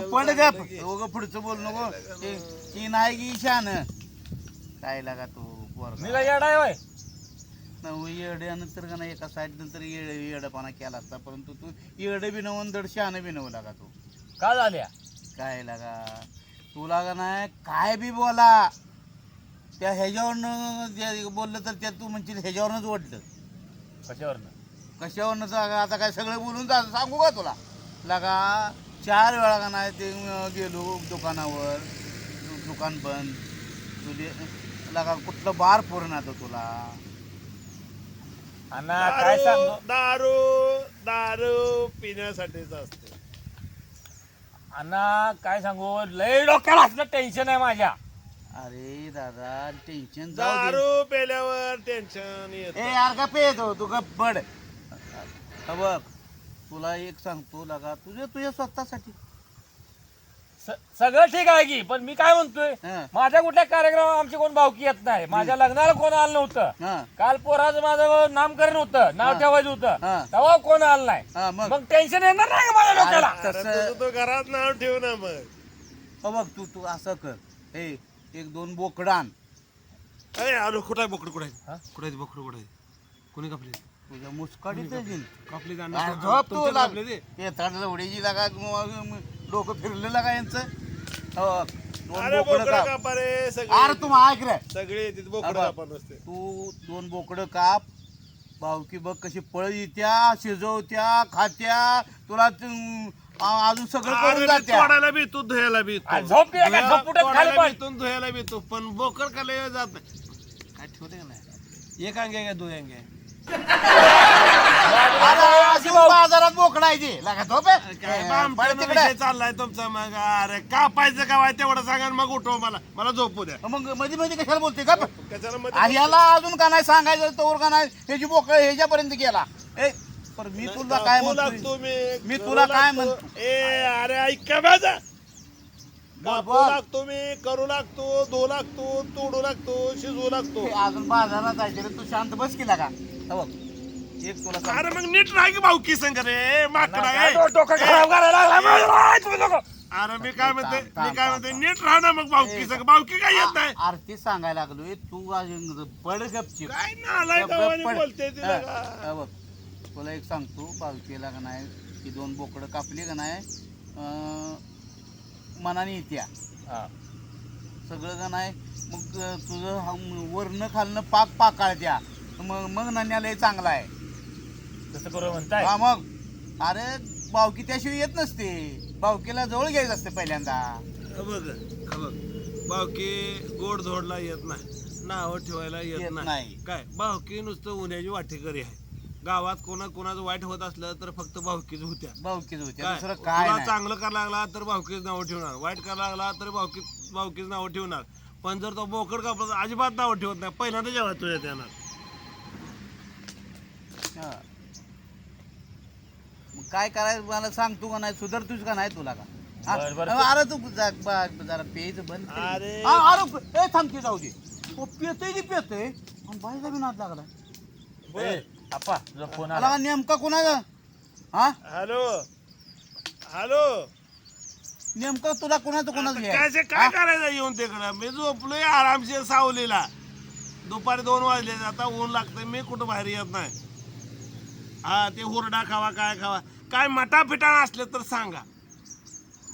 ते पड ग. उगं पुढचं बोल नको. ती- नाही की शान. काय लागा तू मी पोरगा काय येडा आहे होय? नऊ येड्यानंतर का नाही एका साईड नंतर येड येडपणा केला असता. परंतु तू येड बी नवून दड शहाणं बी नवू लागा तू. का झाल्या? काय लागा? तुला का नाही काय बी बोला. त्या ह्याच्यावरनं जे बोललं तर त्या तू म्हणशील ह्याच्यावरनंच ओढलं. कशावरनं? कशावरनं जागा? आता काय सगळं बोलून जा सांगू का तुला? लगा चार वेळा का नाही ते गेलो दुकानावर. दुकान बंद. तुझे लगा कुठलं बार पूर्ण आता तुला. अण्णा काय सांगू? दारू दारू पिण्यासाठीच असते. अण्णा काय सांगू? लय डोक्याला असलं टेन्शन आहे माझ्या. अरे दादा टेन्शन जाऊ दे. दारू पेल्यावर टेन्शन येत. ए यार का पेत तू पड. हा बघ तुला एक सांगतो लगा तुझ्या तुझ्या स्वतःसाठी. स- सगळं ठीक आहे की पण मी काय म्हणतोय? हं, माझ्या कुठल्या कार्यक्रमात आमची कोण भावकी येत नाही? माझ्या लग्नाला कोण आलं नव्हतं? हं, काल पोराचं माझं नामकरण होतं नाव हा. ठेवायचं होतं. हा. तेव्हा कोण आलं नाही? हा, मग? मग टेन्शन येणार नाही का माझ्या डोक्याला अरे, अरे तसं- तुझं तो घरात नाव ठेव ना मग. हो बघ तू तू असं कर. हे एक दोन बोकडं आण अरे आलो कुठं आहे बोकड कुठं हा? आहे कुठं आहे बोकड कुठं आहे? कोणी कापली? तुझ्या मुस्काडीत येईल. कापली अरे झोप तू लाग डोकं फिरलं लागा यांचं? हो. दोन अरे बोकडं बोकड काप. कापा रे अरे सगळे तू ऐक रे. सगळे बोकड बघ. कापा नसते तू दोन बोकडं काप. भावकी बघ कशी पळ येत्या शिजवत्या खात्या. तुला त- आ- अजून सगळं अरे करून मी जात्या. तोडायला बी तू धुयाला बी तू. अरे झोप ये का? धुया- झोप उठत खाली तोडायला पण. बी तू धुयाला बी तू पण बोकड का लय जात? नाही काय ठेवते का नाही? एक अंगे का दोन अंगे बाजारात बोकडायची. काय तिकडे. चाललाय तुमचा मग. अरे कापायचं का वाय तेवढं सांगा मग उठव मला. मला झोपू द्या. मग मध्ये मध्ये कशाला बोलते का आ, मध्ये ह्याला अजून का नाही सांगायचं तोवर का नाही? ह्याची बोकळ ह्याच्यापर्यंत गेला. ए मी तुला काय म्हणतो मी. तुला काय. म्हणतो? ए अरे ऐक का माझा कापू. लागतो मी करू लागतो धुवू लागतो तोडू लागतो शिजवू लागतो. हे अजून बाजारात जायचे तू शांत बस केला का हो बघ एक तुला सांग अरे मग नीट राह की भाऊकी संग रे माकडा काय ए. डो- डोकं खराब करायला लागला माझं. तुम्ही लोकं. अरे मी काय म्हणते थांब, थांब, मी काय थांब, म्हणते थांब. नीट राहा ना मग भाऊकी संग भाऊकी काय येत नाही आ- आरती सांगायला लागलोय तू अजून पड गपची काय नालाय गावाने बोलते तिला का? बघ तुला एक सांगतो पावतीला का नाही ती दोन बोकडं कापली का नाही अं, मनाने येत्या हा. सगळं का नाही मग अं, तुझं हा- वरनं खालनं पाक पाकाळत्या मग मग नाण्याला चांगला आहे. तसं करू म्हणताय? हा मग. अरे बावकी त्याशिवाय येत नसते. बावकीला जवळ घ्यायचं असते पहिल्यांदा. हा बघ हा बघ. बावकी गोड धोडला येत नाही. नाव ठेवायला येत येत नाही. नाही. काय? बावकी नुसतं उन्ह्याची वाटेकरी आहे. गावात कोणा कोणाचं वाईट होत असलं तर फक्त भावकीच होत्या. बावकीच होत्या. काय? दुसरं काय तुला नाही. चांगलं करायला लागला तर भावकीच नाव ठेवणार. वाईट करायला लागला तर भावकी भावकीच नाव ठेवणार. पण जर तो बोकड कापला तर अजिबात नाव ठेवत नाही. पहिल्यांदा जेव्हा तुझ्या त्यानं हा. मग काय करायचं मला सांग तू का नाही सुधरतोस का नाही तुला का हा? बरं, बरं. अरे तू जा- बा- जरा पेयचं बंद कर. अरे. हा, अरे ए थांब की जाऊ दे ओ पेतय की पेतय आणि बाईचा बी नाद लागला ए, आप्पा तुझा फोन आला आला का नेमका कोणाचा हा हॅलो हॅलो नेमका तुला कोणाचं कोणाचं? काय काय हा? करायचं येऊन तिकडं मी झोपलोय आरामशीर सावलीला दुपारी दोन वाजले आता ऊन लागतंय मी कुठं बाहेर येत नाही हा ते हुरडा खावा काय खावा. काय मटा फिटा असले तर सांगा.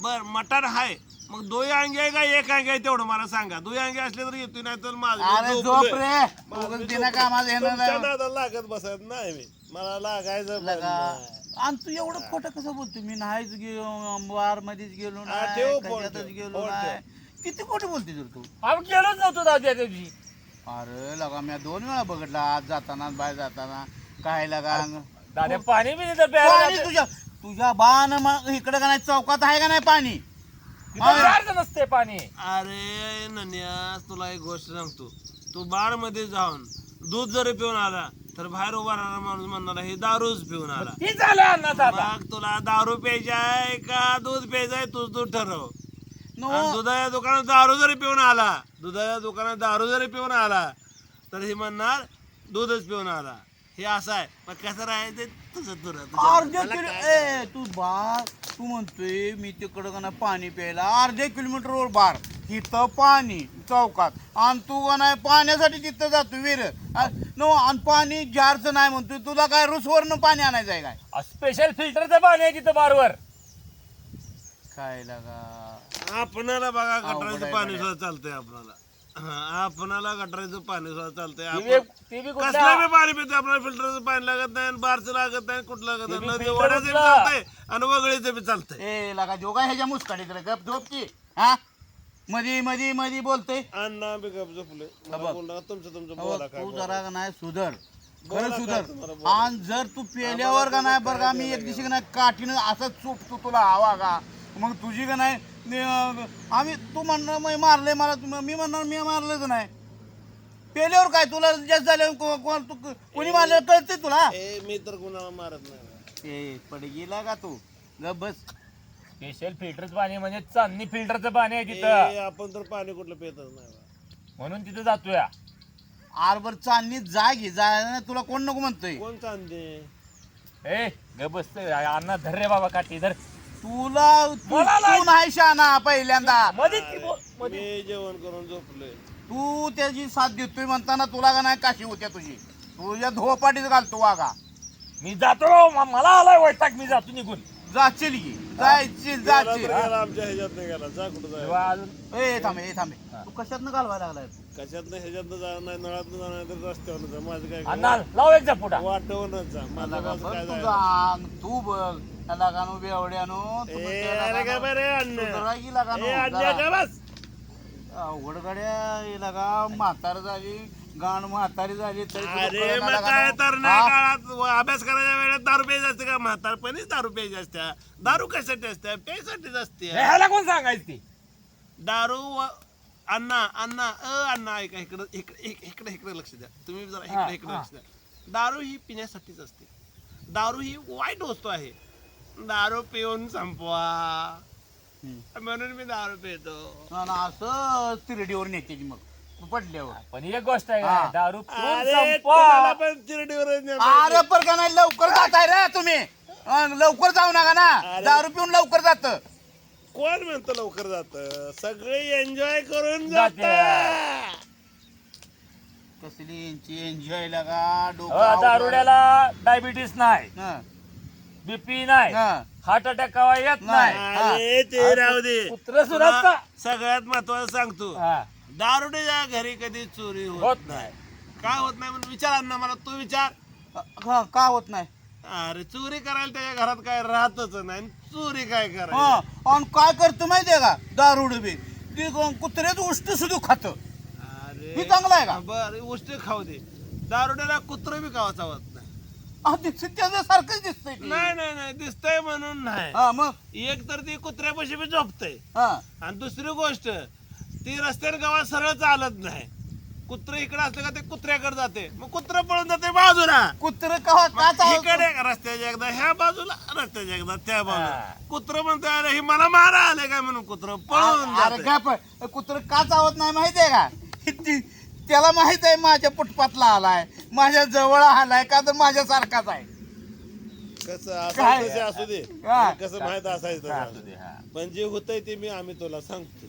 बर मटार आहे मग दोन अंगे आहे का एक अंगे आहे तेवढं मला सांगा. दोन अंगे असले तर येतो नाही तर माझं अरे मी झोप झोपलोय. रे. माझं उगाच मी बिना झोपलोय. कामाचं येणार तुमच्या नाही. नादाला लागत बसत नाही मी. मला लागायचं पण लगा. नाही. आणि तू एवढं खोटं कसं बोलतो? मी नाहीच गेलो वार मध्येच गेलो हा, नाही ठेव फोन, कशातच ठेव, गेलो फोन नाही. किती खोटं बोलते तर तू? आम्ही गेलोच नव्हतो दादा दिवशी. अरे लगा मी दोन वेळा बघितला आज जाताना बाहेर जाताना. काय लगा? दादा पाणी बी तिथं प्यायला पाणी जातं. तुझ्या तुझ्या बाण मग इकडे का नाही चौकात आहे का नाही पाणी? तिथं नसते पाणी. अरे नन्या तुला एक गोष्ट सांगतो. तू बारमध्ये जाऊन दूध जरी पिऊन आला तर बाहेर उभा राहणारा माणूस म्हणणार हे दारूच पिऊन आला. ती झालं आता. मग तुला दारू प्यायची आहे का? दूध प्यायचं आहे तूच दूध ठरव. नो. दुधाच्या दुकानात दारू जरी पिऊन आला दुधाच्या दुकानात दारू जरी पिऊन आला तर हे म्हणणार दूधच पिऊन आला. हे असं आहे. मग कसं राहायचं तुझं तुझं अर्ध्या किलो ए तू बार तू म्हणतोय मी तिकडं का पाणी प्यायला. अर्ध्या किलोमीटरवर बार तिथं पाणी चौकात. आणि तू का नाही पाण्यासाठी तिथं जातो विहीर. नो आणि पाणी जारचं नाही म्हणतोय. तुला काय रुसवरनं पाणी आणायचं आहे काय स्पेशल फिल्टरचं पाणी आहे तिथं बारवर. काय लागा? आपणाला बघा अवघड गटराचं आहे पाणी. सुद्धा चालतंय आपणाला. हा, आपणाला गटराचं पाणी सुद्धा चालतंय. ते बी- आपण- ते बी कसलं बी पाणी पितो आपल्याला फिल्टरचं पाणी लागत नाही बारचं लागत नाही कुठलं लागत नाही. बी नदी filter वड्याचं बी कुठलं? चालतंय आणि वगळीचं बी चालतंय. ए लागा जोगा ह्याच्या मुसकाडीत रे गप झोप की. हा? मधी मधी मधी बोलतोय. अण्णा बी गप झोपले मला बघ. बोलला, तुमचं तुमचं अहो, बोला काय तू बोला. जरा का नाही सुधर. बोला खरं काय सुधर. बोला. आणि जर तू पेल्यावर का नाही बरं का मी एक दिवशी का नाही काठीनं असंच चुपतो तुला हवा का मग तुझी का नाही? नि- आम्ही तू म्हणणार मी मारले मला तू- मी म्हणणार मी मारलंच नाही. पेल्यावर काय तुला जास्त झालं? को- कोण तू कोणी मारलं कळते तुला? ए मी तर कुणाला मारत नाही. ए पडगीला का तू? ग बस. स्पेशल फिल्टरचं पाणी म्हणजे चांदणी फिल्टरचं पाणी आहे ए, तिथं. आपण तर पाणी कुठलं पितच नाही म्हणून तिथं जातोय. आरभर चालणी जागी जा तुला कोण नको म्हणतोय? कोण चांदे ए ग बसत अण्णा धर रे बाबा काठी धर. तुला तू मला नाही. तू नाही. शहाणा पहिल्यांदा. मध्ये ती बो- मध्ये मी जेवण करून झोपलोय. तू त्याची साथ देतोय म्हणताना तुला का नाही काशी होत्या तुझी? तुझ्या धोपाटीच घालतो वागा मी जातो राव, म- मला आलाय वैताग मी जातो निघून. जाशील की? जायची गेला तर जाशील. गेला, आमच्या ह्याच्यात नाही गेला. जा कुठं जाय तेव्हा अजून ए थांबे ए थांबे. तू कशातनं घालवायला लागलाय? कशात ह्याच्यात जाणार नाही नळात जाणार नाही तर रस्त्यावर जा. माझं काय अण्णा लाव एक पुढा वाटवूनच जा. माझं का माझं बघ काय तुझं जायचं? अंग तू बघ. बेवड्यानो ए अरे बरे ए बस. अवघड गाड्या म्हातार झाली गाण म्हातारी झाली तरी तुला अरे कळेना मग लागा काय ना. तर नाही हा? काळात व अभ्यास करायच्या वेळेत दारू प्यायची असते का? म्हातारपणीच दारू प्यायची असत्या दारू कशासाठी असते? प्यायसाठीच असते ह्याला कोण सांगायचं ती? दारू व- अण्णा अण्णा अ अण्णा ऐका इकडं इकडे इकडे इकडे लक्ष द्या. तुम्ही जरा हा, इकडे इकडे हा. लक्ष द्या. दारू ही पिण्यासाठीच असते. दारू ही वाईट वस्तू आहे. दारू पिऊन संपवा. म्हणून मी दारू पितो असं तिरडीवर नेते की मग पडल्यावर पण एक गोष्ट आहे हा. का, दारू पिऊन अरे संपवा. पण चिरडीवर अरे पर का नाही लवकर जाताय रे तुम्ही अं, लवकर जाऊ नका ना अरे. दारू पिऊन लवकर जात कोण म्हणतं लवकर जात सगळे एन्जॉय करून जाते. जातात कसली यांची एन्जॉय लागा डोकं अ. दारुड्याला डायबिटीस नाही हं, बीपी नाही हं. हार्ट अटॅक कवा येत नाही. नाही. अरे ते राहू दे. कुत्रं सुद्धा तुला सगळ्यात महत्वाचं सांगतो. हा, दारुडेच्या घरी कधी चोरी होत होत नाही. काय होत नाही म्हणून विचार ना मला तू विचार. हं, का होत नाही? अरे चोरी करायला त्याच्या घरात काय राहतच नाही. चोरी काय करायची हं, आणि काय करतो माहितीये का? दारुड बी. ती कुत्र्याच उष्ट सुद्धा खात. अरे हे चांगलं आहे का? बर उष्ट खाऊ दे. दारुड्याला कुत्र बी खावा चावत सारखंच दिसतंय. नाही नाही नाही दिसतंय म्हणून नाही. हा मग? एक तर ती कुत्र्यापाशी बी झोपतय. हा. आणि दुसरी गोष्ट ती रस्त्याने गावात सरळ चालत नाही. कुत्र इकडे असलं का ते कुत्र्याकडे जाते. मग कुत्र पळून जाते बाजूला. कुत्र का इकडे रस्त्याच्या एकदा ह्या बाजूला रस्त्याच्या एकदा त्या बाजूला. कुत्र म्हणते अरे हे मला मारा आले काय म्हणून कुत्र पळून अरे जाते. काय पण कुत्र का चावत नाही माहितीये का? ती- त्याला माहीत आहे माझ्या फुटपाथला आलाय माझ्या जवळ आलाय का तर माझ्यासारखाच आहे कसं काय? असू दे हा. कसं माहीत असायचं तसं. असू दे, हा. पण जे होतंय ते मी आम्ही तुला सांगतो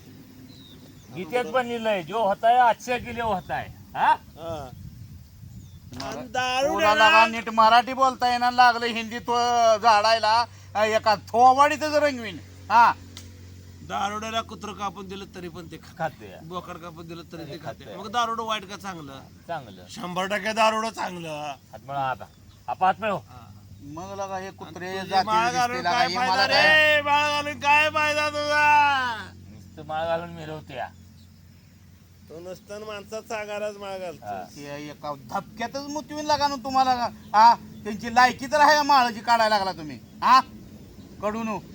गीतेत पण लिहिलंय जो होताय आजच्या केले होताय हा हा. आणि लागा नीट मराठी बोलता येणार लागलं हिंदी तो झाडायला एका थोवाडीतच रंगवीन हा दारुड्याला कुत्र कापून दिलं तरी पण ते खाते बोकड कापून दिलं तरी ते खाते. मग दारुड वाईट का चांगलं? चांगलं. शंभर टक्के दारुड चांगलं. हात मिळवा आता. आपा हात मिळव. मग लगा हे कुत्रे जातीचे माळ दिसते घालून लागा, काय हे फायदा मला काय- रे माळ घालून काय फायदा तुझा? नुसतं माळ घालून मिरवते या. तो नसताना माणसात सांगायलाच माळ घालतो हा. एका धपक्यातच मुतवीन लागा ना तुम्हाला. हा त्यांची लायकी तर आहे माळाची काढायला लागला तुम्ही. हा? कडून.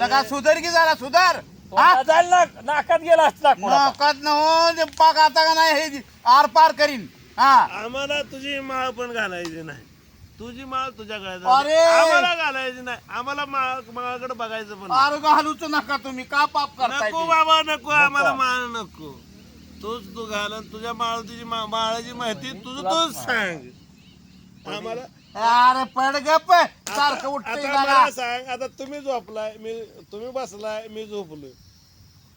लगा सुधार की जरा सुधार. हा? जायला नाकात गेला कोणाचा. नकात न हो ते पाक आता का नाही हे आर पार करीन. हा. आम्हाला तुझी माळ पण घालायची नाही. तुझी माळ तुझ्या गळ्यात अरे! घालायची. आम्हाला घालायची नाही. आम्हाला माळ माळाकडे बघायचं पण नाही. आर घालूच नका तुम्ही. का पाप करताय नको ते? बाबा नको. आम्हाला माळ नको. तूच तू घाल आणि तुझ्या माळ तुझी माळाची माहिती तुझं तूच सांग. आम्हाला अरे पड गप सारखं उठतंय आता मला. सांग आता तुम्ही झोपलाय मी तुम्ही बसलाय मी झोपलोय.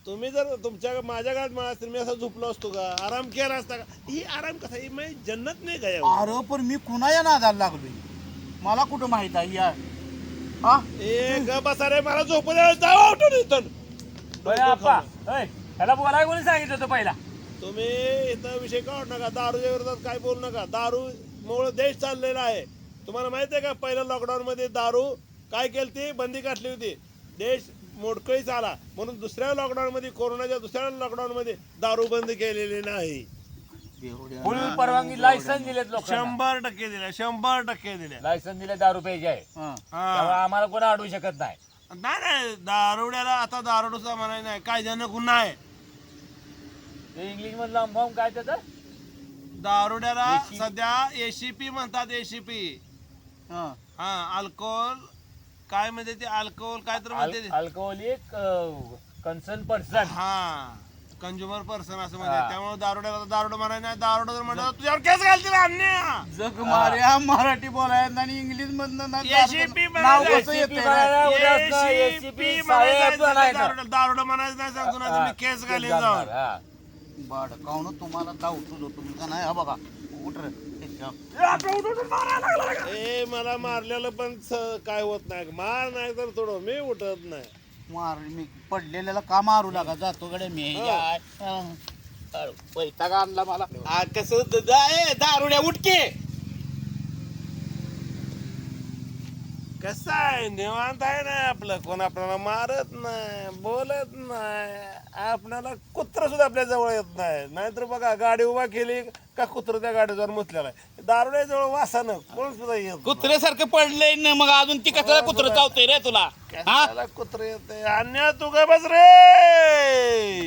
तुम्ही जर तुमच्या माझ्या घरात मला असतील मी असं झोपलो असतो का? आराम केला असता का? ही आराम कसा ही मी जन्नत नाही का यावर? अरे पण मी कुणाच्या नादाला लागलोय? मला कुठं माहीत आहे या? हा? ए ग बसा रे मला झोपू द्या जाऊ उठून इथून बरं आप्पा. होय त्याला बोलाय कोणी सांगितलं होतं पहिला? तुम्ही इथं विषय काढू नका दारूच्या विरोधात काय बोलू नका. दारू मुळे देश चाललेला आहे. तुम्हाला माहिती आहे का पहिल्या लॉकडाऊन मध्ये दारू काय केली ती बंदी घातली होती. देश मोडकळीच आला. म्हणून दुसऱ्या लॉकडाऊन मध्ये कोरोनाच्या दुसऱ्या लॉकडाऊन मध्ये दारू बंद केलेली नाही. परवानगी लायसन दिलेत लोकांना. शंभर टक्के दिल्या शंभर टक्के दिल्या लायसन दिले दारू प्यायचे आहे. त्यामुळे. आम्हाला कोणी अडवू शकत नाही. नाही नाही दारुड्याला आता दारुडूचा म्हणाय नाही. कायद्यानं गुन्हा आहे. ते इंग्लिश मधलं काय त्याचं? दारुड्याला. सध्या एसीपी म्हणतात एसीपी हा. हा अल्कोहोल काय म्हणते ते? अल्कोहोल काय तर म्हणते ते. अल्कोहोलिक कन्सर्न पर्सन हा कंझ्युमर पर्सन असं म्हणते. हा. त्यामुळे दारुड्याला दारुड म्हणाय नाही. दारुड जर म्हणलं तुझ्यावर केस घालतील अन्य! जग मार्या मराठी बोलायला आणि इंग्लिश मधनं ना नाव म्हणायचं. कसं येतंय साहेब नाही. दारुड- दारुड म्हणायचं नाही सांगतो ना तुम्ही. केस घालीन जाऊन. हा. बाड काऊन तुम्हाला दावतो तुम्ही का नाही हा बघा. उठ रे. ए मला मारलेलं पण स- काय होत नाही. मार नाही तर थोडं मी उठत नाही. मार मी पडलेल्याला का मारू लागा जातो कडे मी. पैसा आणला मला? आ, कसं? द- द- ए, दारुड्या उठके कसं आहे? निवांत आहे ना आपलं. कोण आपल्याला मारत नाही बोलत नाही. आपल्याला कुत्र सुद्धा आपल्या जवळ येत नाही. नाहीतर बघा गाडी उभा केली का कुत्र त्या गाडीवर मुतलेला आहे. दारुड्या जवळ वासानं कोण सुद्धा येत नाही. कुत्र्यासारखं पडलंय ना मग अजून ती कसं कुत्र चावतंय रे तुला? हा? कशाला कुत्र येते अन्य तू काय बस रे!